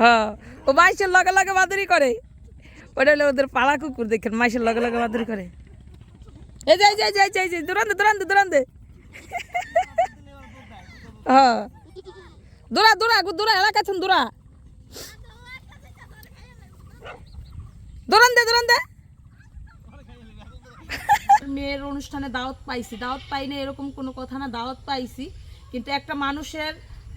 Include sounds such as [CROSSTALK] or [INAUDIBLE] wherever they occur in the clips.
হ্যাঁ ও মাইসের লগে লগে বাদুরি করে। ওটা হলো ওদের পাড়া কুকুর, দেখেন মাইসের লগে লগে বাদুরি করে। এই যাই যাই যাই যাই যাই দূরান্তে দূরান্তে দূরান্তে হ্যাঁ। দূরা দূরা দূরা, এলাকা আছেন দূরা। দূরান্তে দূরান্তে মেয়ের অনুষ্ঠানে দাওয়াত পাইছি। দাওয়াত পাই না এরকম কোনো কথা না, দাওয়াত পাইছি। কিন্তু একটা মানুষের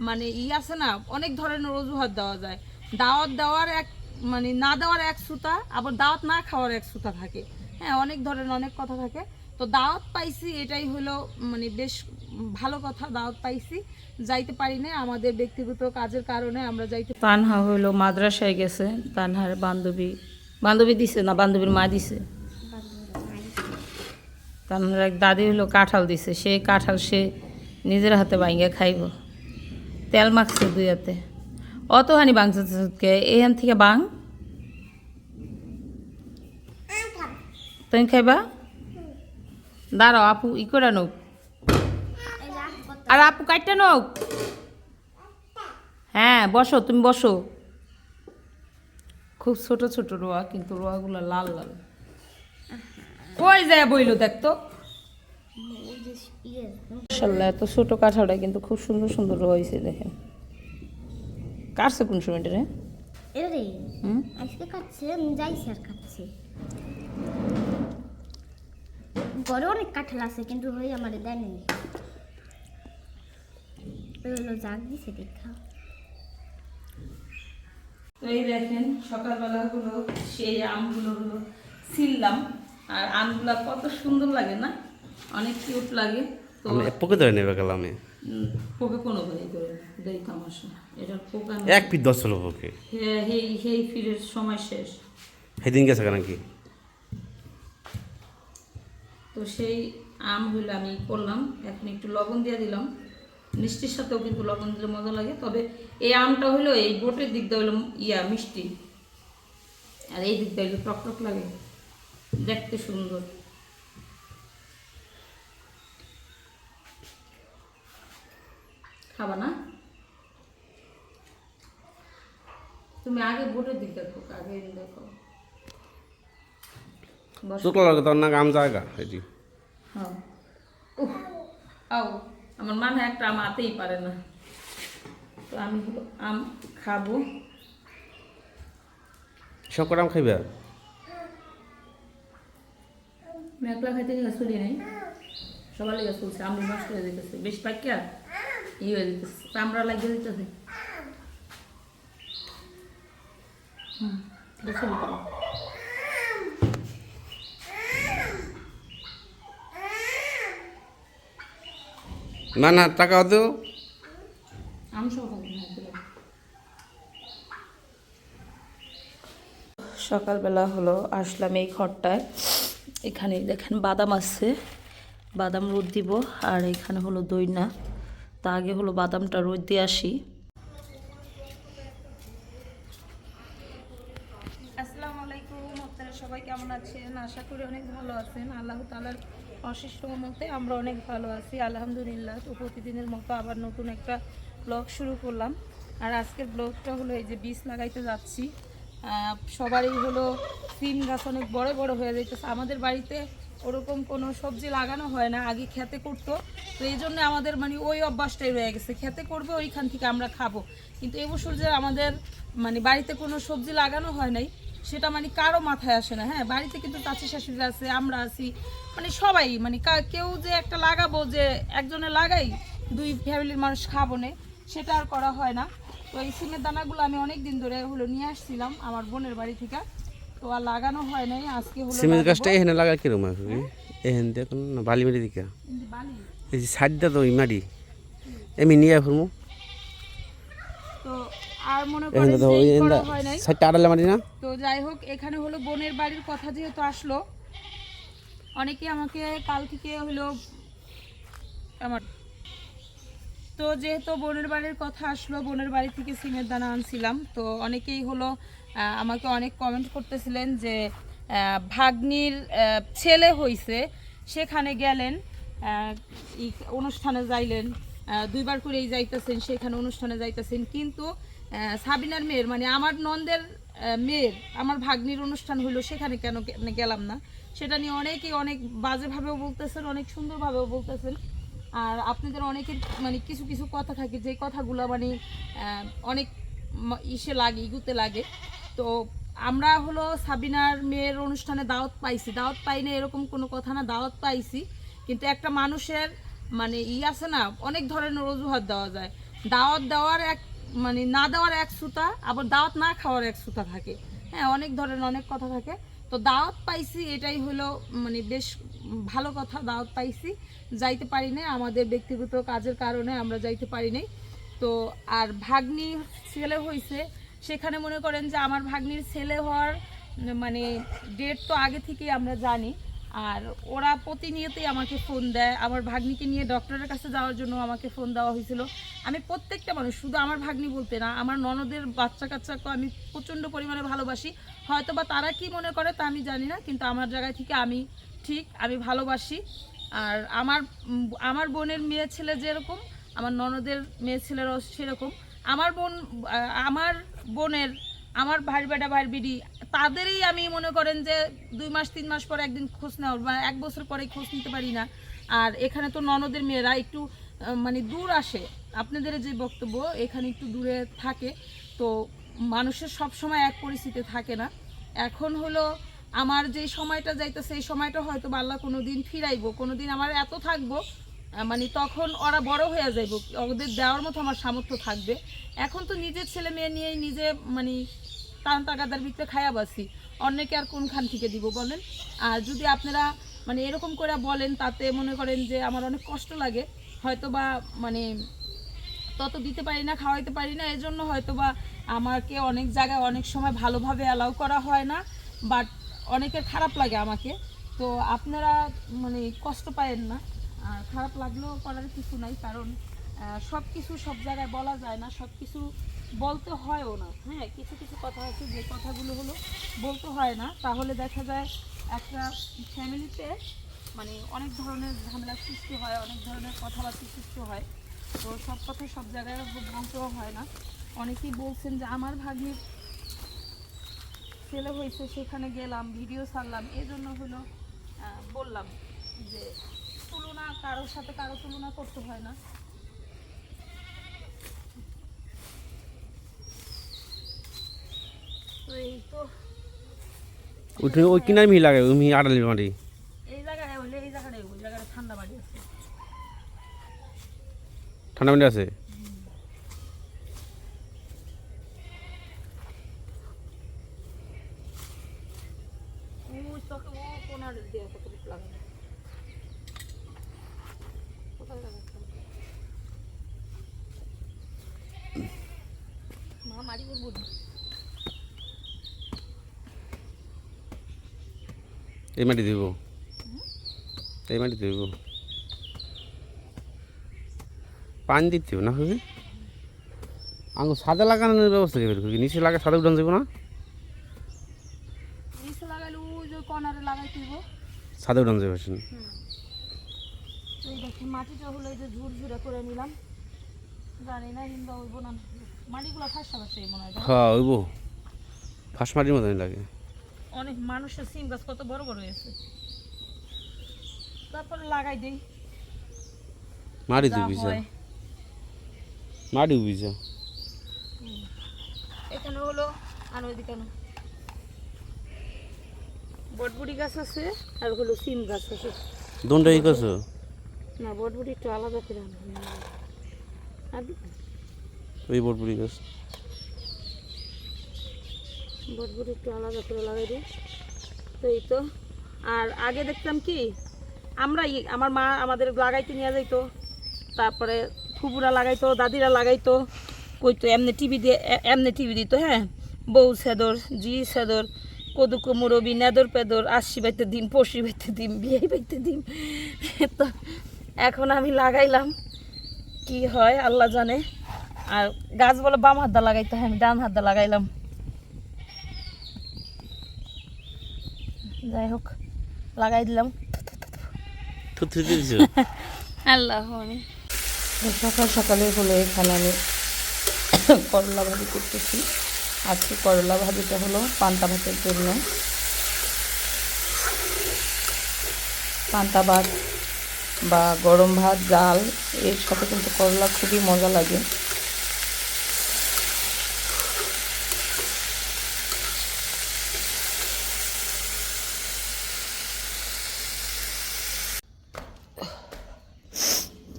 মানে ই আছে না, অনেক ধরনের অজুহাত দেওয়া যায়। দাওয়াত দেওয়ার এক মানে না দেওয়ার এক সুতা, আবার দাওয়াত না খাওয়ার এক সুতা থাকে। হ্যাঁ অনেক ধরনের অনেক কথা থাকে। তো দাওয়াত পাইছি, এটাই হলো মানে বেশ ভালো কথা, দাওয়াত পাইছি। যাইতে পারি না আমাদের ব্যক্তিগত কাজের কারণে আমরা যাইতে তানহা হলো মাদ্রাসায় গেছে। তানহার বান্ধবী বান্ধবী দিছে না, বান্ধবীর মা দিছে? তার এক দাদি হলো কাঁঠাল দিছে। সেই কাঁঠাল সে নিজের হাতে ভাঙ্গে খাইব। তেল মাখছে দুই হাতে। অত হানি বাংছে এখান থেকে বাং। তুমি খাইবা? দাঁড়াও, আপু ই করে নোক আর আপু কাটতে নোক হ্যাঁ বসো, তুমি বসো। খুব ছোট ছোট রোয়া, কিন্তু রোয়াগুলো লাল লাল। কই যায় বইলো দেখতো এত ছোট কাঁঠালটা কিন্তু খুব সুন্দর সুন্দর রয়েছে দেখেন। কাটছে কোন সময় রে? এরে হুম? আজকে আমি যাইছি আর খাচ্ছি বড় অনেক কাঁঠাল আছে কিন্তু ওই আমার দেয়নি হলো জাগ দিছে দেখা। তো এই দেখেন সকালবেলা হলো সেই আমগুলো হলো ছিললাম। আর আমগুলো কত সুন্দর লাগে না? অনেক কিউট লাগে। তো আমি পোকে ধরে নেবে গেলাম আমি। পোকে কোনো ভয় করে না দেই তামাশা। এটা পোকা এক পিস দশ হলো পোকে হে- হেই হেই ফিরের সময় শেষ। সেদিন গেছে কেন কি তো সেই আম হইল আমি করলাম এখন একটু লবণ দিয়ে দিলাম। মিষ্টির সাথেও কিন্তু লবণ দিলে মজা লাগে তবে এই আমটা হলো এই বোটের দিকটা হলো ইয়া মিষ্টি। আর এই দিকটা হলো টক টক লাগে। দেখতে সুন্দর। খাবা না? তুমি আগে বোটের দিক দেখো আগে দেখো। শুক্লা লাগে তোর না আম জায়গা এটি হ্যাঁ। আও আমার মানে একটা আম আতেই পারে না। তো আমি হলো আম খাব। সব আম খাইবে? মেঘলা খাইতে গেলে চুরি নেই। সবার লেগে চলছে আমি নষ্ট হয়ে যেতেছে বেশ পাইকা? ই হয়ে যেতেছে চামড়া লাগিয়ে দিতেছে হুম। না না না, এগুলো। সকালবেলা হলো আসলাম এই ঘরটায় এখানে দেখেন বাদাম আছে বাদাম রোদ দিব আর এখানে হলো দইনা তা আগে হলো বাদামটা রোদ দিয়ে আসি। আসসালামু আলাইকুম, আপনারা সবাই কেমন আছেন? আশা করি অনেক ভালো আছেন। আল্লাহ তালার অশেষ মতে আমরা অনেক ভালো আছি। আলহামদুলিল্লাহ, তো প্রতিদিনের মতো আবার নতুন একটা ব্লগ শুরু করলাম। আর আজকের ব্লগটা হলো এই যে বীজ লাগাইতে যাচ্ছি। সবারই হলো সিম গাছ অনেক বড় বড় হয়ে যাইতেছে। আমাদের বাড়িতে ওরকম কোনো সবজি লাগানো হয় না, আগে খেতে করতো। তো এই জন্য আমাদের মানে ওই অভ্যাসটাই রয়ে গেছে, খেতে করবে ওইখান থেকে আমরা খাব। কিন্তু এবছর যে আমাদের মানে বাড়িতে কোনো সবজি লাগানো হয় নাই, সেটা মানে কারও মাথায় আসে না হ্যাঁ? বাড়িতে কিন্তু চাচি শাশুড়ি আছে, আমরা আছি মানে সবাই মানে কেউ যে একটা লাগাবো যে একজনে লাগাই, দুই ফ্যামিলির মানুষ খাব না, সেটা আর করা হয় না। তো এই সিমের দানাগুলো আমি অনেক দিন ধরে হলো নিয়ে আসছিলাম আমার বোনের বাড়ি থেকে। তো আর লাগানো হয় নাই আজকে হলো সিমেন্ট গাছটা এখানে লাগা কিরম আছে? এখান দিয়ে কোনো বালি মারি দিকে। এই যে সাইডটা তো ওই মাটি। এমনি নিয়ে তো আর মনে করেন তো যে ওই এই করা হয় নাই। সাইডটা আড়ালে মাটি না? তো যাই হোক এখানে হলো বোনের বাড়ির কথা যেহেতু আসলো অনেকে আমাকে কাল থেকে হলো আমার তো যেহেতু বোনের বাড়ির কথা আসলো বোনের বাড়ি থেকে সিমের দানা আনছিলাম তো অনেকেই হলো আমাকে অনেক কমেন্ট করতেছিলেন যে ভাগ্নির ছেলে হইছে, সেখানে গেলেন অনুষ্ঠানে যাইলেন দুইবার করেই যাইতেছেন, সেখানে অনুষ্ঠানে যাইতেছেন, কিন্তু সাবিনার মেয়ের মানে আমার নন্দের মেয়ের, আমার ভাগ্নির অনুষ্ঠান হলো সেখানে কেন গেলাম না? সেটা নিয়ে অনেকেই অনেক বাজেভাবেও বলতেছেন, অনেক সুন্দরভাবেও বলতেছেন। আর আপনাদের অনেকের মানে কিছু কিছু কথা থাকে, যে কথাগুলো মানে অনেক ইসে লাগে, ইগুতে লাগে। তো আমরা হলো সাবিনার মেয়ের অনুষ্ঠানে দাওয়াত পাইছি। দাওয়াত পাই না এরকম কোনো কথা না, দাওয়াত পাইছি। কিন্তু একটা মানুষের মানে ই আছে না, অনেক ধরনের অজুহাত দেওয়া যায়। দাওয়াত দেওয়ার এক মানে না দেওয়ার এক সুতা, আবার দাওয়াত না খাওয়ার এক সুতা থাকে। হ্যাঁ অনেক ধরনের অনেক কথা থাকে। তো দাওয়াত পাইছি, এটাই হলো মানে বেশ ভালো কথা, দাওয়াত পাইছি। যাইতে পারি নাই, আমাদের ব্যক্তিগত কাজের কারণে আমরা যাইতে পারি নাই। তো আর ভাগ্নি ছেলে হয়েছে সেখানে মনে করেন যে আমার ভাগ্নির ছেলে হওয়ার মানে ডেট তো আগে থেকেই আমরা জানি। আর ওরা প্রতিনিয়তই আমাকে ফোন দেয়। আমার ভাগ্নিকে নিয়ে ডক্টরের কাছে যাওয়ার জন্য আমাকে ফোন দেওয়া হয়েছিল। আমি প্রত্যেকটা মানুষ, শুধু আমার ভাগ্নি বলতে না, আমার ননদের বাচ্চা কাচ্চাকে আমি প্রচণ্ড পরিমাণে ভালোবাসি। হয়তো বা তারা কি মনে করে তা আমি জানি না, কিন্তু আমার জায়গায় থেকে আমি ঠিক, আমি ভালোবাসি। আর আমার আমার বোনের মেয়ে ছেলে যেরকম, আমার ননদের মেয়ে ছেলেরাও সেরকম। আমার বোন আমার বোনের, আমার ভাই, বেটা ভাইয়ের বিডি, তাদেরই আমি মনে করেন যে দুই মাস, তিন মাস পরে একদিন খোঁজ নেওয়ার বা এক বছর পরে খোঁজ নিতে পারি না। আর এখানে তো ননদের মেয়েরা একটু মানে দূর আসে। আপনাদের যে বক্তব্য, এখানে একটু দূরে থাকে। তো মানুষের সব সময় এক পরিস্থিতি থাকে না। এখন হলো আমার যে সময়টা যাইতো সেই সময়টা হয়তো আল্লাহ কোনো দিন ফিরাইবো কোনো দিন আমার এত থাকব মানে তখন ওরা বড় হয়ে যাইব। ওদের দেওয়ার মতো আমার সামর্থ্য থাকবে। এখন তো নিজের ছেলে মেয়ে নিয়েই নিজে মানে টান টাকাদার ভিতরে খায়া বাসি। অন্যকে আর কোনখান থেকে দিব বলেন? আর যদি আপনারা মানে এরকম করে বলেন, তাতে মনে করেন যে আমার অনেক কষ্ট লাগে। হয়তো বা মানে তত দিতে পারি না, খাওয়াইতে পারি না, এজন্য হয়তো বা আমাকে অনেক জায়গায় অনেক সময় ভালোভাবে অ্যালাউ করা হয় না। বাট অনেকের খারাপ লাগে আমাকে। তো আপনারা মানে কষ্ট পায়েন না। খারাপ লাগলেও করার কিছু নাই, কারণ সব কিছু সব জায়গায় বলা যায় না সব কিছু বলতে হয়ও না। হ্যাঁ কিছু কিছু কথা আছে, যে কথাগুলো হলো বলতে হয় না। তাহলে দেখা যায় একটা ফ্যামিলিতে মানে অনেক ধরনের ঝামেলার সৃষ্টি হয়, অনেক ধরনের কথাবার্তা সৃষ্টি হয়। তো সব কথা সব জায়গায় বলতেও হয় না। অনেকেই বলছেন যে আমার ভাগ্নির ছেলে হয়েছে, সেখানে গেলাম, ভিডিও ছাড়লাম এই জন্য হলো বললাম যে তুলনা কারোর সাথে কারও তুলনা করতে হয় না। এই তো। ওই ওই কিনার লাগে ওই আড়ালি মাটি। এই জায়গায় হলে এই ওই ঠান্ডা বাড়ি আছে। ঠান্ডা মাটি আছে? কোনার দিয়ে কত লাগানো মা মারি করব এই মাটি দিব এই মাটি দিব পানি দিতে না হবে? আঙুর সাদা লাগানোর ব্যবস্থা কি? করবি নিচে লাগা সাদা উঠান যাব না? সাদা উঠান যাবে এই দেখি মাটিটা হলো এই যে ঝুর ঝুরে করে নিলাম। জানি না হিন্দা হইব না। মাটিগুলো ফাঁসা ফাঁসা মনে হয় হ্যাঁ ওইব ফাঁস মাটির মতনই লাগে। অনেক মানুষের সিম গাছ কত বড় বড় হয়েছে। তারপরে লাগাই দেই। মাটি দিবি যা মাটি যা। এখানে হলো আর ওইদিকে আনো। বটবুড়ি গাছ আছে আর হলো সিম গাছ আছে। দোনটা ই করছ? না বটবুড়ি একটু আলাদা করে ওই বটপুরি গাছ। বটবুড়ি একটু আলাদা করে লাগাই দিই। তো এই তো। আর আগে দেখতাম কি আমরা আমার মা আমাদের লাগাইতে নিয়ে যাইতো। তারপরে ফুপুরা লাগাইতো দাদিরা লাগাইতো। কইতো এমনি টিভি দিয়ে এমনি টিভি দিত হ্যাঁ? বউ সেদর জি সেদর কদুকো মুরবি নেদর পেদর আশি বাইতে দিম পশি বাইতে দিম বিয়ে বাইতে দিম। তো এখন আমি লাগাইলাম। কি হয় আল্লাহ জানে। আর গাছ বলে বাম হাত দা লাগাইতে হয় আমি ডান হাত দা লাগাইলাম। যাই হোক লাগাই দিলাম। [LAUGHS] আল্লাহ আমি। সকাল সকালে হলো এখানে আমি করলা ভাজি করতেছি। আজকে করলা ভাজিটা হলো পান্তা ভাতের জন্য। পান্তা ভাত বা গরম ভাত, ডাল, এর সাথে কিন্তু করলা খুবই মজা লাগে।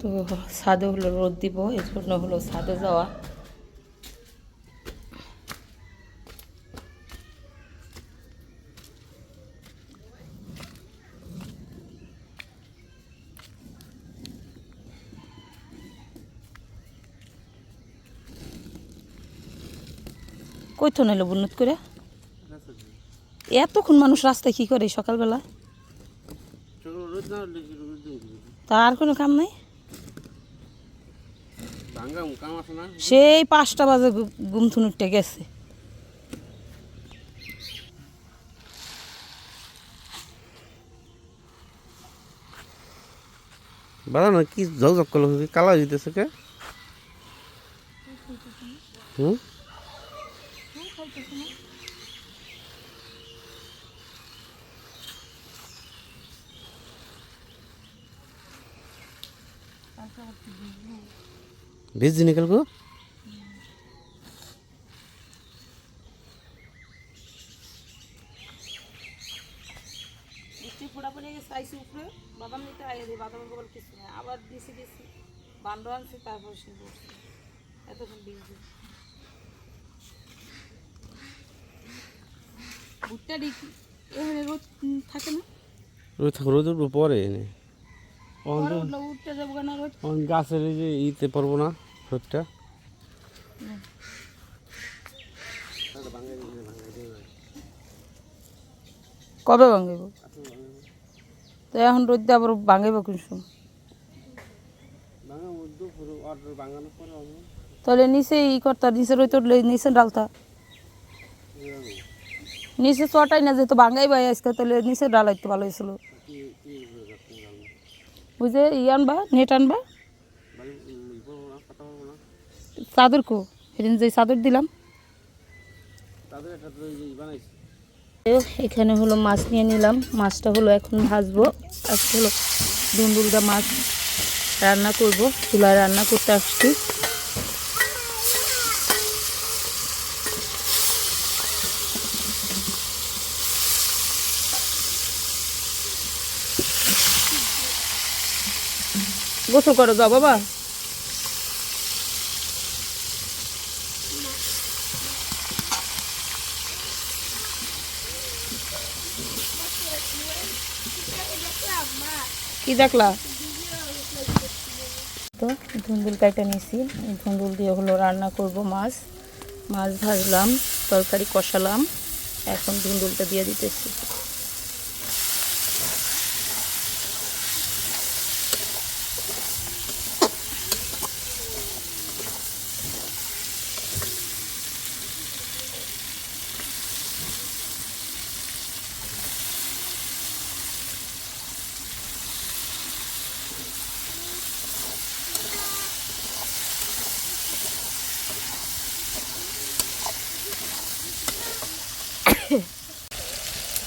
তো সাদে হলো রোদ দিব এই জন্য হলো সাদে যাওয়া। কইতো নাইলো বুন্নত করে এতক্ষণ মানুষ রাস্তায় কি করে সকালবেলা? তার কোনো কাম নাই? সেই পাঁচটা বাজে ঘুম উঠতে গেছে। কি ঝক ঝক করল? কালা দিতেছে কে? হুম? भेज निकल को বৃষ্টি ফোড়া পড়ে গেছে আইসি উপরে বাদাম নিতে আগে দিই বাদাম গোবর কিছু না আবার দিছি দিছি বান্ড আনছি তারপর সে বসছে এতক্ষণ ভিজছে ভুট্টা ডিক এখানে রোদ উম, থাকে না রোদ থাক রোদ উঠবো পরে এনে পরে উঠলে উঠতে যাবো কেন রোদ অন গাছের এই যে ইতে পারবো না রোদটা কবে ভাঙাইব তো এখন রোদ আবার ভাঙাইব সময়? তাহলে নিচে ই করতা, নিচে রইতে উঠলে নিচে ডালতা। নিচে চটাই না, যেহেতু ভাঙাই বাই আজকে, তাহলে নিচে ডালাইতে ভালো হয়েছিল বুঝে ই আনবা, নেট আনবা। চাদর কো সেদিন যে চাদর দিলাম। এখানে হলো মাছ নিয়ে নিলাম। মাছটা হলো এখন ভাজবো। আজকে হলো দুন্দুলটা মাছ রান্না করব। চুলায় রান্না করতে আসছি। গোসল করো যাও বাবা। কি দেখলা? তো ধুন্দুল কাইটা নিয়েছি ধুন্দুল দিয়ে হলো রান্না করব মাছ। মাছ ভাজলাম, তরকারি কষালাম। এখন ধুন্দুলটা দিয়ে দিতেছি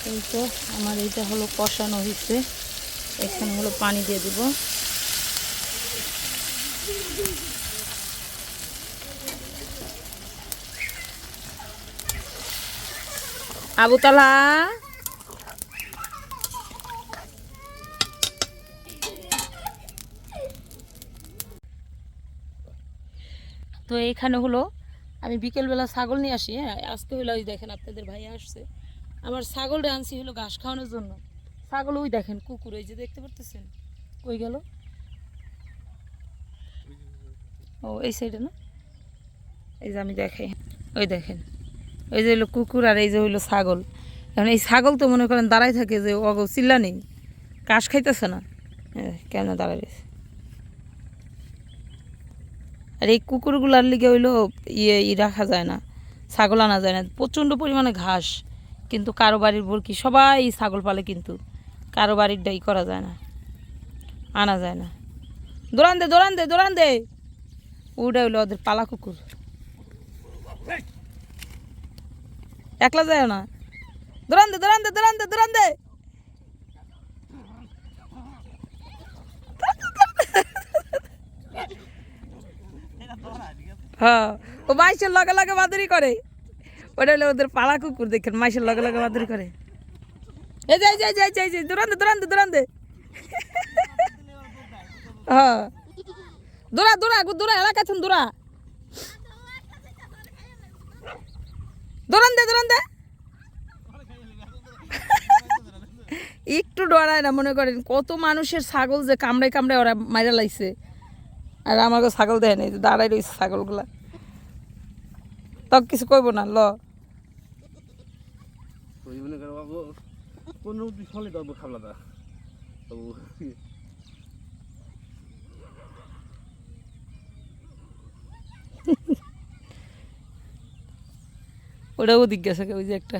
এই তো আমার এইটা হলো কষানো হয়েছে। এখানে হলো পানি দিয়ে দিব। আবুতলা তো এইখানে হলো আমি বিকেলবেলা ছাগল নিয়ে আসি হ্যাঁ? আজকে হলো দেখেন আপনাদের ভাই আসছে। আমার ছাগলটা আনছি হলো ঘাস খাওয়ানোর জন্য। ছাগল ওই দেখেন, কুকুর ওই যে দেখতে পারতেছেন? কই গেল? ও, এই সাইডে না? এই যে আমি দেখাই। ওই দেখেন ওই যে হলো কুকুর আর এই যে হইল ছাগল। এখন এই ছাগল তো মনে করেন দাঁড়াই থাকে যে অগো চিল্লা নেই, ঘাস খাইতেছে না। কেন দাঁড়াই আর এই কুকুরগুলার লিগে হইল ইয়ে ই রাখা যায় না, ছাগল আনা যায় না, প্রচণ্ড পরিমাণে ঘাস। কিন্তু কারও বাড়ির বরকি সবাই ছাগল পালে কিন্তু কারও বাড়িরটাই করা যায় না, আনা যায় না। দৌড়ান দে দৌড়ান দে দৌড়ান দে। ওটা হইল ওদের পালা কুকুর। একলা যায় না। দৌড়ান দে দৌড়ান দে দৌড়ান দে দৌড়ান দে। হ্যাঁ ও মাইসের লগে লগে বাদুরি করে। ওটা হলো ওদের পাড়া কুকুর, দেখেন মাইসের লগে লগে করে। এই যাই যাই যাই যাই যাই দৌড়ান দে দৌড়ান দে দৌড়ান দে হ্যাঁ দৌড়া দৌড়া দৌড়া এলাকা আছেন দৌড়া দৌড়ান দে দৌড়ান দে একটু ডরায় না, মনে করেন, কত মানুষের ছাগল যে কামড়ে কামড়ে ওরা মাইরা লাইছে। আর আমাকে ছাগল দেয় নাই দাঁড়াই রয়েছে ছাগলগুলা। তক কিছু কইব না, ল। ওই মনে করো বাবু পনেরো দিন ফলে তো খাবলা দা বাবু ওটাও জিজ্ঞাসা ওই যে একটা।